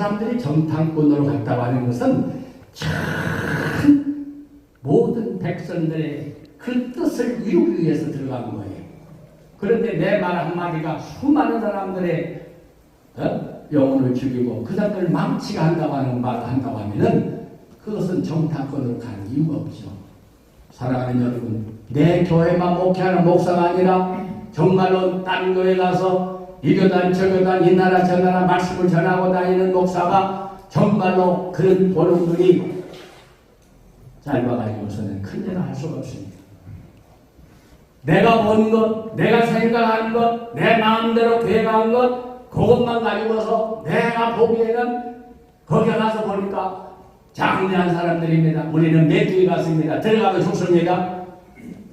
사람들이 정탐꾼으로 갔다고 하는 것은 참 모든 백성들의 그 뜻을 이루기 위해서 들어간 거예요. 그런데 내 말 한마디가 수많은 사람들의 어? 영혼을 죽이고 그 사람들을 망치가 한다고 하는 말을 한다고 하면은 그것은 정탐꾼으로 가는 이유가 없죠. 사랑하는 여러분, 내 교회만 목회하는 목사가 아니라 정말로 다른 교회 가서 이 교단 저 교단 이 나라 저 나라 말씀을 전하고 다니는 목사가 정말로 그런 보는 눈이 짧아가지고서는 큰 일을 할 수가 없습니다. 내가 본 것, 내가 생각한 것, 내 마음대로 돼간 것, 그것만 가지고서 내가 보기에는 거기 가서 보니까 장대한 사람들입니다. 우리는 메뚜기 같습니다. 들어가면 죽습니다.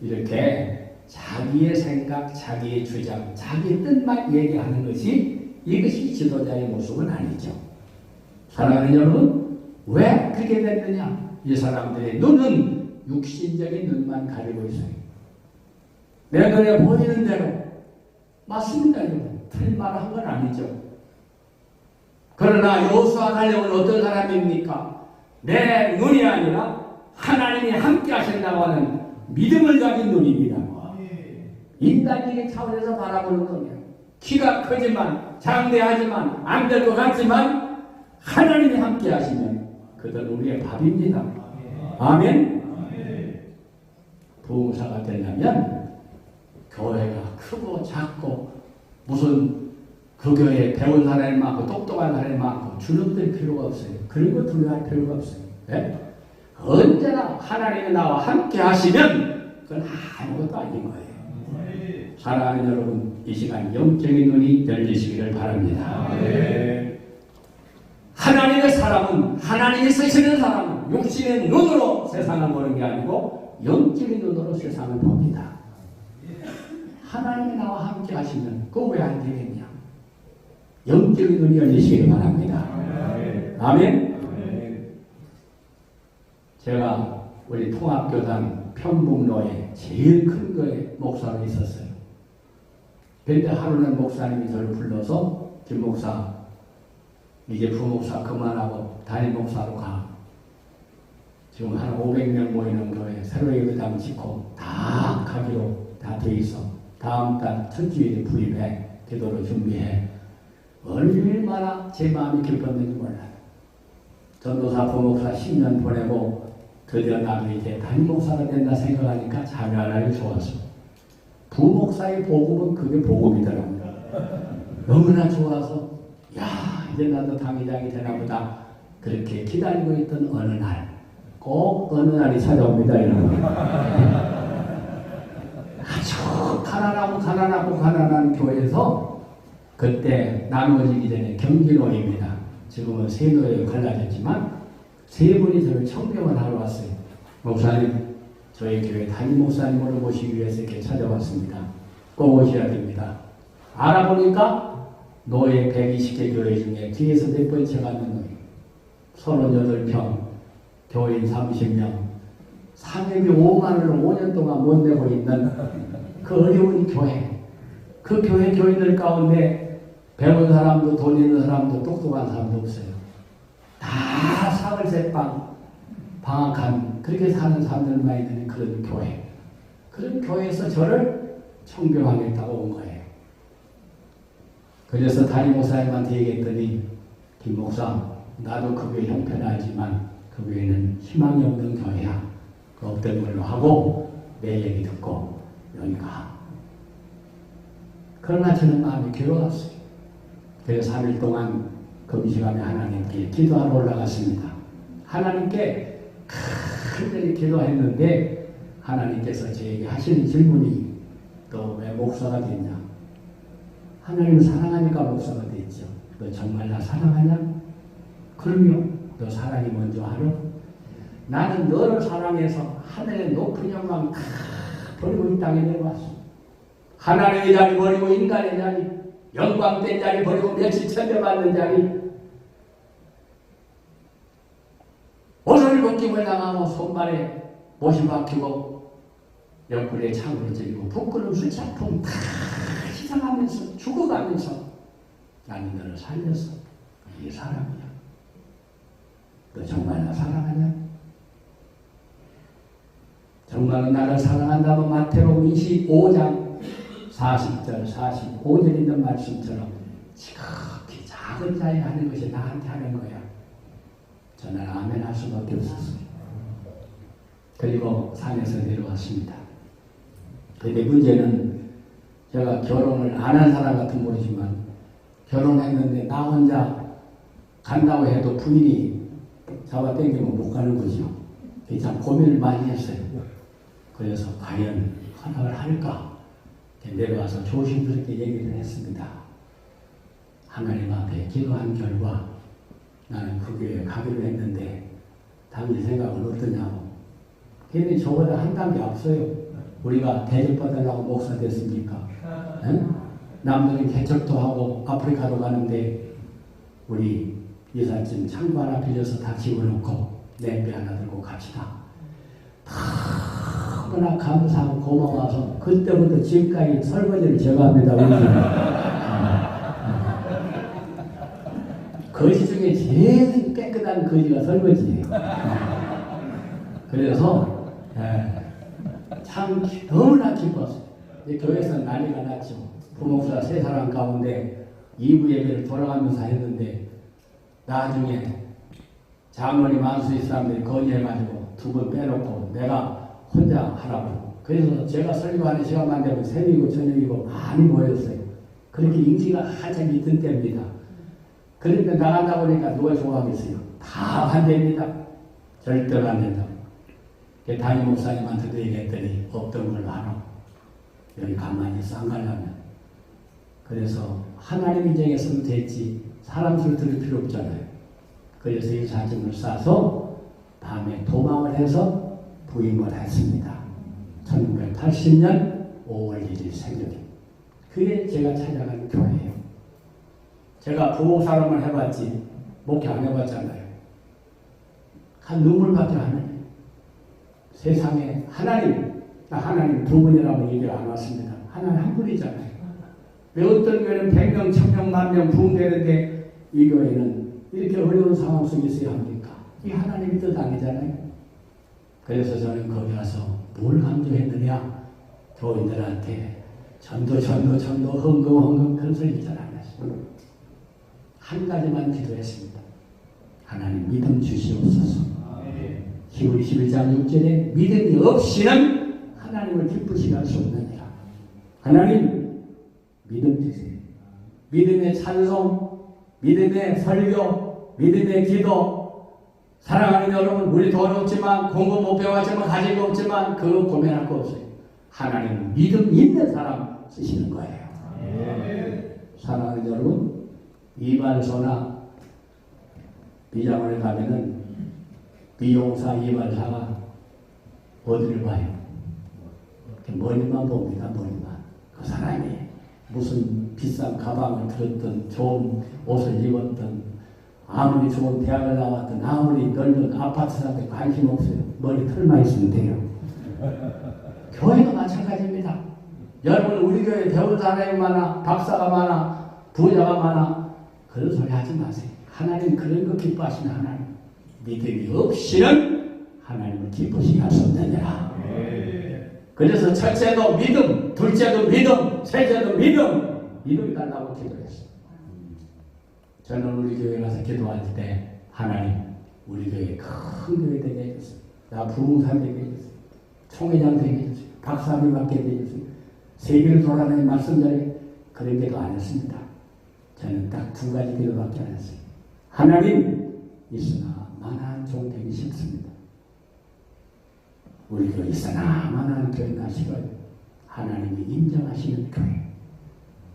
이렇게 자기의 생각, 자기의 주장, 자기 뜻만 얘기하는 것이 이것이 지도자의 모습은 아니죠. 사랑하는 여러분, 왜 그렇게 됐느냐? 이 사람들의 눈은 육신적인 눈만 가리고 있어요. 내 눈에 보이는 대로 맞습니다, 여러분. 틀린 말을 한건 아니죠. 그러나 여호수아 갈렙은 어떤 사람입니까? 내 눈이 아니라 하나님이 함께 하신다고 하는 믿음을 가진 눈입니다. 인간적인 차원에서 바라보는 거예요. 키가 크지만 장대하지만 안 될 것 같지만 하나님이 함께 하시면 그들은 우리의 밥입니다. 아멘. 부흥사가 되려면 교회가 크고 작고 무슨 그 교회에 배운 사람이 많고 똑똑한 사람이 많고 주눅들 필요가 없어요. 그런 거 두려워할 필요가 없어요. 예? 언제나 하나님이 나와 함께 하시면 그건 아무것도 아닌 거예요. 사랑하는 여러분, 이 시간 영적인 눈이 열리시기를 바랍니다. 하나님의 사람은 하나님이 쓰시는 사람은 육신의 눈으로 세상을 보는 게 아니고 영적인 눈으로 세상을 봅니다. 하나님이 나와 함께 하시면 그거 왜안 되겠냐? 영적인 눈이 열리시기 바랍니다. 아멘. 제가 우리 통합교단 평북로에 제일 큰 거에 목사로 있었어요. 근데 하루는 목사님이 저를 불러서 김 목사 이제 부목사 그만하고 담임 목사로 가. 지금 한 500명 모이는 교회 새로이 교당 짓고 다 가기로 다 돼 있어. 다음 달 첫 주일에 부임해. 기도로 준비해. 얼마나 제 마음이 기뻤는지 몰라요. 전도사 부목사 10년 보내고 드디어 나도 이제 담임 목사가 된다 생각하니까 자멸하기 좋았어. 부목사의 복음은 그게 복음이더라고요. 너무나 좋아서 야 이제 나도 당회장이 되나보다 그렇게 기다리고 있던 어느 날 꼭 어느 날이 찾아옵니다 여러분 아주 가난하고 가난하고 가난한 교회에서 그때 나누어지기 전에 경기노입니다 지금은 세노예로 갈라졌지만 세 분이 저를 청병을 하러 왔어요. 목사님 저희 교회 담임 목사님을 모시기 위해서 이렇게 찾아왔습니다. 꼭 오셔야 됩니다. 알아보니까 노예 120개 교회 중에 뒤에서 몇 번째 가는 노예 38평 교인 30명 상임이 5만 원을 5년 동안 못 내고 있는 그 어려운 교회 그 교회 교인들 가운데 배운 사람도 돈 있는 사람도 똑똑한 사람도 없어요 다 사흘새방 방학한 그렇게 사는 사람들만 있는 그런 교회. 그런 교회에서 저를 청교하겠다고 온 거예요. 그래서 담임 목사님한테 얘기했더니 김 목사 나도 그 교회 형편은 알지만 그 교회는 희망이 없는 교회야. 그 없던 걸로 하고 내 얘기 듣고 여기 가. 그러나 저는 마음이 괴로웠어요. 그래서 3일 동안 금시간에 하나님께 기도하러 올라갔습니다 하나님께 간절히 기도했는데 하나님께서 저에게 하시는 질문이 너 왜 목사가 됐냐 하나님을 사랑하니까 목사가 됐죠. 너 정말 나 사랑하냐? 그럼요. 너 사랑이 먼저 하러? 나는 너를 사랑해서 하늘의 높은 영광 다 버리고 이 땅에 내려왔어. 하나님의 자리 버리고 인간의 자리, 영광된 자리 버리고 며칠 천대받는 자리, 옷을 벗기고 나가고 손발에 못이 박히고 옆구리에 창으로 찔리고 부끄러움 수작품 다 희생하면서 죽어가면서 나는 너를 살렸어. 이게 사람이야. 너 정말 나 사랑하냐? 정말 나를 사랑한다면 마태복음 25장 40절, 45절 있는 말씀처럼 지극히 작은 자에 하는 것이 나한테 하는 거야. 저는 아멘 할 수밖에 없었어요. 그리고 산에서 내려왔습니다. 근데 문제는 제가 결혼을 안 한 사람 같은 모르지만 결혼했는데 나 혼자 간다고 해도 부인이 잡아 당기면 못 가는 거죠. 참 고민을 많이 했어요. 그래서 과연 허락을 할까? 내려와서 조심스럽게 얘기를 했습니다. 하나님 앞에 기도한 결과 나는 그 교회에 가기로 했는데 당신 생각은 어떠냐고. 걔는 저보다 한 단계 앞서요. 우리가 대접받으려고 목사 됐습니까? 응? 남들은 개척도 하고 아프리카로 가는데 우리 이삿짐 창고 하나 빌려서 다 집어넣고 냄비 하나 들고 갑시다. 너무나 감사하고 고마워서 그때부터 지금까지 설거지를 제가 합니다. 우리 집은. 거지 중에 제일 깨끗한 거지가 설거지예요. 그래서 예, 참 너무나 기뻤어요. 이 교회에서 난리가 났죠. 부목사 세 사람 가운데 2부 예배를 돌아가면서 했는데 나중에 장모님 만수이 사람들이 건의해가지고 두 분 빼놓고 내가 혼자 하라고. 그래서 제가 설교하는 시간만 되면 새벽이고 저녁이고 많이 모였어요. 그렇게 인기가 한참 있던 때입니다. 그런데 나간다 보니까 누가 좋아하겠어요? 다 반대입니다. 절대로 안 된다. 그 담임 목사님한테도 얘기했더니 없던 걸로 하라. 여기 가만히 있어 안 가려면. 그래서 하나님 인정했으면 됐지 사람 소리 들을 필요 없잖아요. 그래서 이 사진을 싸서 밤에 도망을 해서 부임을 했습니다. 1980년 5월 1일 새벽에. 그게 제가 찾아간 교회예요. 제가 부모 사람을 해봤지 목회 안 해봤잖아요. 한 눈물밖에 안 해요. 세상에 하나님, 나 하나님 두 분이라고 얘기를 안 왔습니다. 하나님 한 분이잖아요. 왜 어떤 교회는 100명, 1000명, 만명 부흥되는데 이 교회는 이렇게 어려운 상황 속에 있어야 합니까? 이 하나님의 뜻 아니잖아요. 그래서 저는 거기 가서 뭘 강조했느냐? 교인들한테 전도, 전도, 전도, 헌금, 헌금 그런 소리 잘 안 했어요. 한 가지만 기도했습니다. 하나님 믿음 주시옵소서. 히브리 11장 6절에 믿음이 없이는 하나님을 기쁘시게 할 수 없느니라. 하나님 믿음 주세요. 믿음의 찬송, 믿음의 설교, 믿음의 기도. 사랑하는 여러분, 우리 돈 없지만 공부 못 배웠지만 가진 거 없지만 그거 고민할 거 없어요. 하나님 믿음 있는 사람 쓰시는 거예요. 사랑하는 여러분, 이발소나 비장원에 가면은 미용사 이발사가 어디를 봐요? 머리만 봅니다, 머리만. 그 사람이 무슨 비싼 가방을 들었든 좋은 옷을 입었든 아무리 좋은 대학을 나왔든 아무리 넓은 아파트 사는데 관심 없어요. 머리 털만 있으면 돼요. 교회도 마찬가지입니다. 여러분 우리 교회 배운 사람이 많아, 박사가 많아, 부자가 많아 그런 소리 하지 마세요. 하나님 그런 거 기뻐하시는 하나님. 믿음이 없이는 하나님을 기쁘시게 할수 없느니라. 그래서 첫째도 믿음, 둘째도 믿음, 셋째도 믿음, 믿음 달라고 기도했어요. 저는 우리 교회 가서 기도할 때 하나님 우리 교회 큰 교회 되게 해주세요. 나 부흥사 되게 해주세요. 총회장 되게 해주세요. 박사님 맡게 해주세요. 세계를 돌아다니는 말씀 자리 그런 기도 안 했습니다. 저는 딱 두 가지 기도밖에 안 했어요. 하나님 있으나 만한 종 되기 싫습니다. 우리 교회 있으나 만한 교회 나시고 하나님이 인정하시는 교회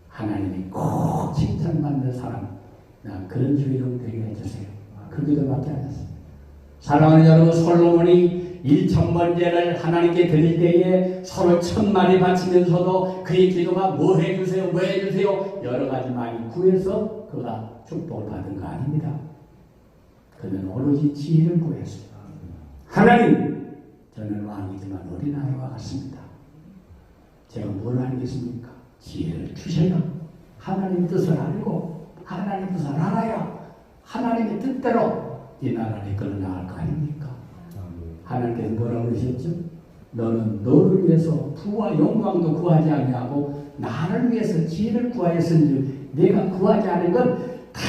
하나님이 꼭 칭찬받는 사람 나 그런 주의로 되게 해주세요. 그 기도밖에 안 했어요. 사랑하는 여러분 솔로몬이 일천번제를 하나님께 드릴 때에 서로 천마리 바치면서도 그의 기도가 뭐 해주세요 뭐 해주세요 여러 가지 많이 구해서 그가 축복을 받은 거 아닙니다. 그는 오로지 지혜를 구했어요. 하나님, 저는 왕이지만 어린아이와 같습니다. 제가 뭘 알겠습니까? 지혜를 주셔야 하나님 뜻을 알고 하나님 뜻을 알아야 하나님의 뜻대로 이 나라를 이끌어 나갈 거 아닙니까? 하나님께서 뭐라고 그러셨죠? 너는 너를 위해서 부와 영광도 구하지 아니하고 나를 위해서 지혜를 구하였은지 내가 구하지 않은 건 다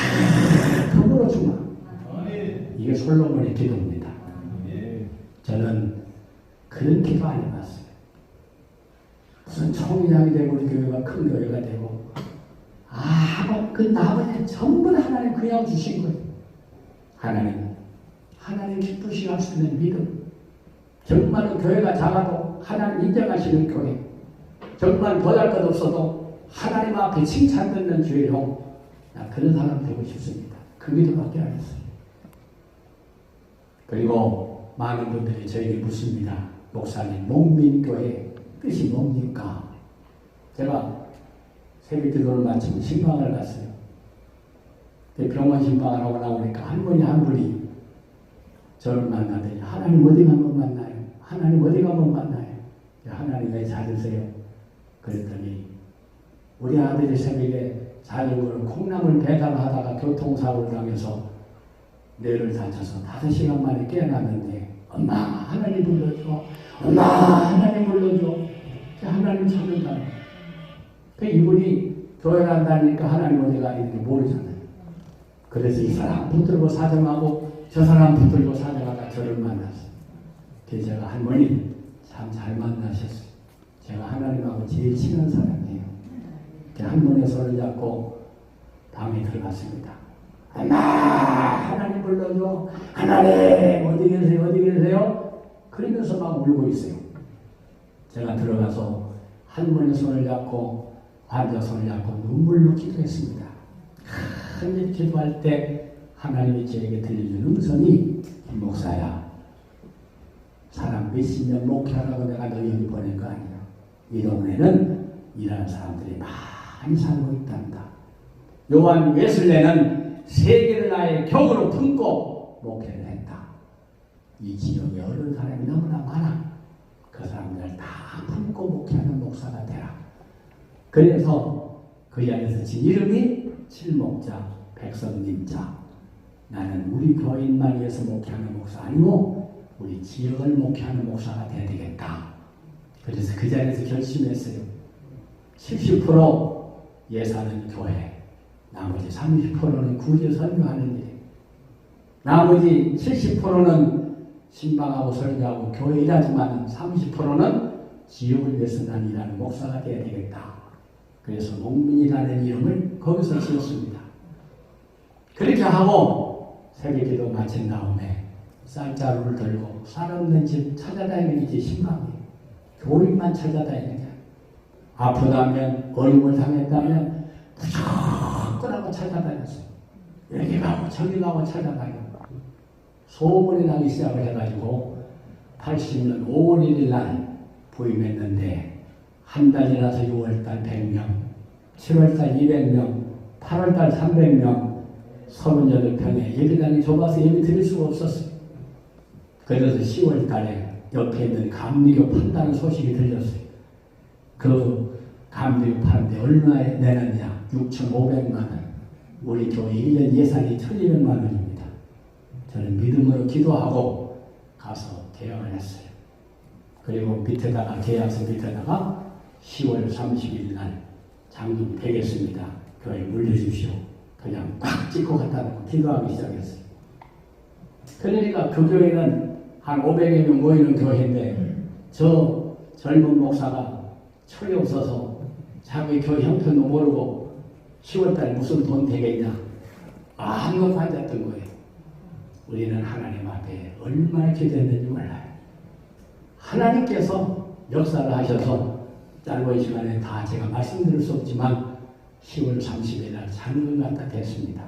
더불어 주마. 이게 솔로몬의 기도입니다. 저는 그런 기도 안 해봤어요. 무슨 총회장이 되고 우리 교회가 큰 교회가 되고 아, 그 나머지 전부 다 하나님 그냥 주신 거예요. 하나님, 하나님 기쁘시 할수 있는 믿음. 정말로 교회가 작아도 하나님 인정하시는 교회. 정말 보잘 것 없어도 하나님 앞에 칭찬 듣는 주의로 나 그런 사람 되고 싶습니다. 그 믿음밖에 안 했어요. 그리고 많은 분들이 저에게 묻습니다. 목사님, 목민교회 뜻이 뭡니까? 제가 새벽 기도를 마치고 신방을 갔어요. 그 병원 신방을 하고 나오니까 할머니 한 분이 저를 만나더니 하나님 어디 가면 만나요? 하나님 어디 가면 만나요? 하나님 왜 찾으세요? 그랬더니 우리 아들이 새벽에 자전거를 콩나물 배달하다가 교통사고를 당해서 뇌를 다쳐서 다섯 시간 만에 깨어났는데 엄마 하나님 불러줘 엄마 하나님 불러줘 하나님 찾는다 그 이분이 교회 간다니까 하나님 어디 가 있는지 모르잖아요. 그래서 이 사람 붙들고 사정하고 저 사람 붙들고 사정하다 저를 만났어요. 그래서 제가 할머니 참 잘 만나셨어요. 제가 하나님하고 제일 친한 사람이에요. 할머니 손을 잡고 방에 들어갔습니다 엄마 하나님 불러줘. 하나님 어디 계세요? 어디 계세요? 그러면서 막 울고 있어요. 제가 들어가서 할머니 손을 잡고 손을 잡고 눈물로 기도했습니다 큰 기도할 때 하나님이 저에게 들려준 음성이 김 목사야 사람 몇십 년 목회하라고 내가 너 여기 보낸 거 아니야 이 동네는 일하는 사람들이 많이 살고 있단다 요한 웨슬레는 세계를 나의 격으로 품고 목회를 했다. 이 지역에 어려운 사람이 너무나 많아. 그 사람들 다 품고 목회하는 목사가 되라. 그래서 그 자리에서 진 이름이 칠목자, 백성님자. 나는 우리 교인만 위해서 목회하는 목사 아니고 우리 지역을 목회하는 목사가 돼야 되겠다. 그래서 그 자리에서 결심했어요. 70% 예산은 교회, 나머지 30%는 구제 설교하는 일. 나머지 70%는 신방하고 설교하고 교회 일하지만 30%는 지역을 위해서 난 일하는 목사가 되어야 되겠다. 그래서 농민이라는 이름을 거기서 지었습니다. 그렇게 하고 새벽 기도 마친 다음에 쌀자루를 들고 쌀 없는 집 찾아다니는 게 신방이에요. 교인만 찾아다니는 게 아프다면 어려움을 당했다면 무조건 하고 찾아다녔어요. 여기 가고 저기 가고 찾아다니고 소문이 나기 시작을 해가지고 80년 5월 1일 날 부임했는데 한 달이라서 6월달 100명, 7월달 200명, 8월달 300명, 38평에 예배당이 좁아서 예배 드릴 수가 없었어요. 그래서 10월달에 옆에 있는 감리교 판다는 소식이 들렸어요. 그 감리교 파는데 얼마에 내놨냐? 6,500만 원. 우리 교회 1년 예산이 1,200만 원입니다. 저는 믿음으로 기도하고 가서 계약을 했어요. 그리고 밑에다가 계약서 밑에다가 10월 30일 날 장님 되겠습니다. 교회 물려주시오. 그냥 꽉 찍고 갖다 놓고 기도하기 시작했어요. 그러니까 그 교회는 한 500여 명 모이는 교회인데 저 젊은 목사가 철이 없어서 자기 교회 형편도 모르고 10월달 무슨 돈 되겠냐 아무것도 앉았던 거예요. 우리는 하나님 앞에 얼마나 기도했는지 몰라요. 하나님께서 역사를 하셔서 짧은 시간에 다 제가 말씀드릴 수 없지만 10월 30일 날 장을 갖다 됐습니다.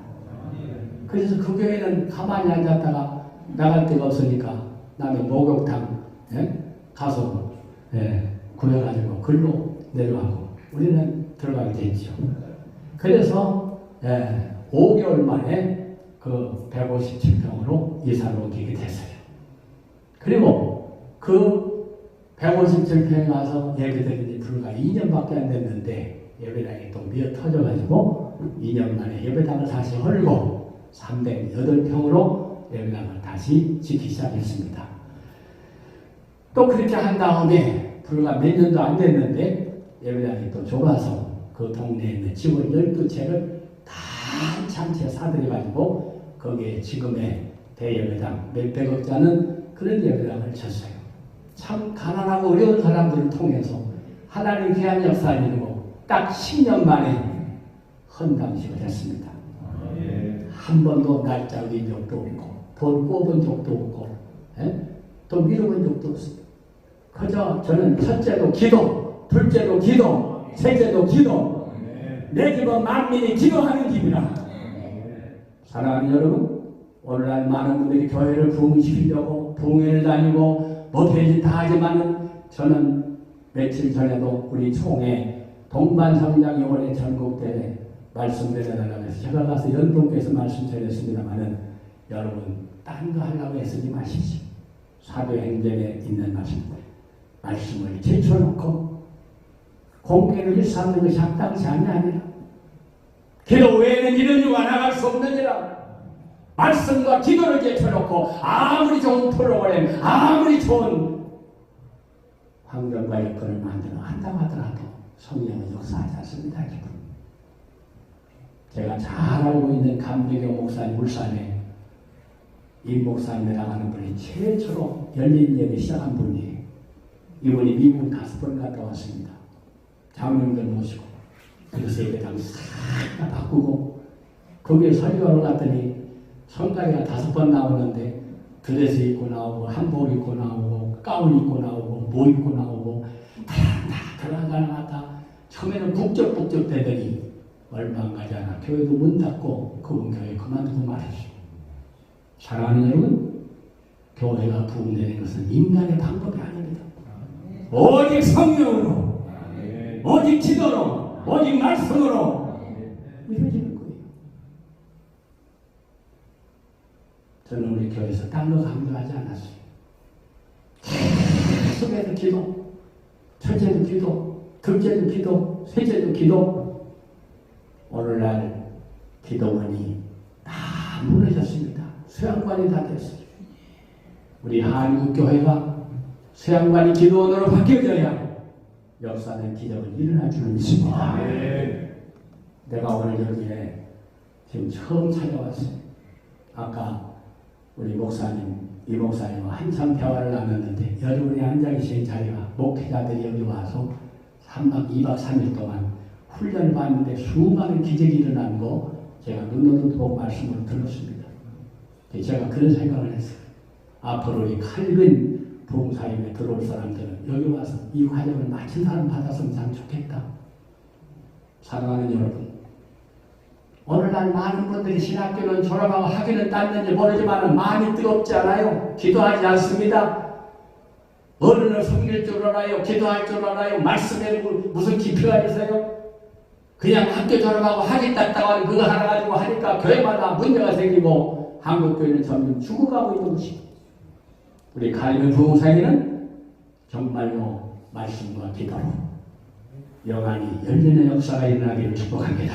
그래서 그 교회는 가만히 앉았다가 나갈 데가 없으니까 남의 목욕탕 예? 가서 예, 구해가지고 글로 내려가고 우리는 들어가게 됐죠. 그래서 예, 5개월 만에 그 157평으로 이사를 옮기게 됐어요. 그리고 그 157평에 가서 예배드린 지 불과 2년밖에 안 됐는데 예배당이 또 미어 터져가지고 2년 만에 예배당을 다시 헐고 308평으로 예배당을 다시 짓기 시작했습니다. 또 그렇게 한 다음에 불과 몇 년도 안 됐는데 예배당이 또 좁아서 그 동네에 있는 집을 12채를 다 한참채 사들여가지고 거기에 지금의 대예배당 몇백억짜는 그런 예배당을 쳤어요. 참 가난하고 어려운 사람들을 통해서 하나님 귀한 역사를 이루고 딱 10년 만에 헌당식을 했습니다. 한 번도 날짜 어긴 적도 없고 돈 꼽은 적도 없고 예? 또 미뤄본 적도 없습니다. 그저 저는 첫째도 기도, 둘째도 기도, 셋째도 기도 내 집은 만민이 기도하는 집이라 사랑하는 여러분 오늘날 많은 분들이 교회를 부흥시키려고 부흥회를 다니고 뭐 되지 다 하지만은 저는 며칠 전에도 우리 총회 동반성장이 올해 전국대회 말씀 드려달라고 해서 제가 가서 연동께서 말씀 드렸습니다만은 여러분 딴 거 하려고 애쓰지 마십시오. 사도행전에 있는 말씀 말씀을 제쳐놓고 공개를 일삼는 것이 합당치 않느니라. 기도 외에는 이런 이가 나갈 수 없느니라. 말씀과 기도를 제쳐놓고 아무리 좋은 프로그램, 아무리 좋은 환경과 여건을 만들어 한다고 하더라도 성령은 역사하지 않습니다. 지금. 제가 잘 알고 있는 감백의 목사님 울산에 이 목사님이라고 하는 분이 최초로 열린 예배 시작한 분이에요. 이분이 미국 다섯 번 갔다 왔습니다. 장로님들 모시고 그래서 예배당 싹 다 바꾸고 거기에 설교하러 갔더니 성가기가 다섯 번 나오는데 드레스 입고 나오고 한복 입고 나오고 가운 입고 나오고 뭐 입고 나오고 다다 들어가나 다 처음에는 북적북적 대더니 얼마 안 가지 않아. 교회도 문 닫고 그분 교회 그만두고 말했어요. 사랑하는 여러분 교회가 부흥되는 것은 인간의 방법이 아닙니다. 오직 성령으로 오직 기도로 오직 말씀으로. 이루어지는 거예요. 저는 우리 교회에서 딴거 강조하지 않았어요. 계속해서 기도, 첫째도 기도, 둘째도 기도, 셋째도 기도. 오늘날 기도원이 다 무너졌습니다. 수양관이 다 됐어요. 우리 한국교회가 수양관이 기도원으로 바뀌어져야 역사는 기적을 일어날 줄을 믿습니다. 내가 오늘 여기에 지금 처음 찾아왔어요. 아까 우리 목사님, 이 목사님과 한참 대화를 나눴는데 여러분이 계신 자리가 목회자들이 여기 와서 3박 2박 3일 동안 훈련을 받는데 수많은 기적이 일어난 거 제가 눈으로 보고 말씀을 들었습니다. 제가 그런 생각을 했어요. 앞으로 이 칼근 부흥사임에 들어올 사람들은 여기 와서 이 과정을 마친 사람 받았으면 참 좋겠다. 사랑하는 여러분, 오늘날 많은 분들이 신학교는 졸업하고 학위는 땄는지 모르지만 마음이 뜨겁지 않아요. 기도하지 않습니다. 어른을 섬길 줄 알아요. 기도할 줄 알아요. 말씀에 무- 무슨 기표가 있어요? 그냥 학교 졸업하고 학위 땄다고 하는 그거 하나 가지고 하니까 교회마다 문제가 생기고 한국 교회는 점점 죽어가고 있는 것이 우리 가리면 부흥사에는 정말로 말씀과 기도로 영안이 열리는 역사가 일어나기를 축복합니다.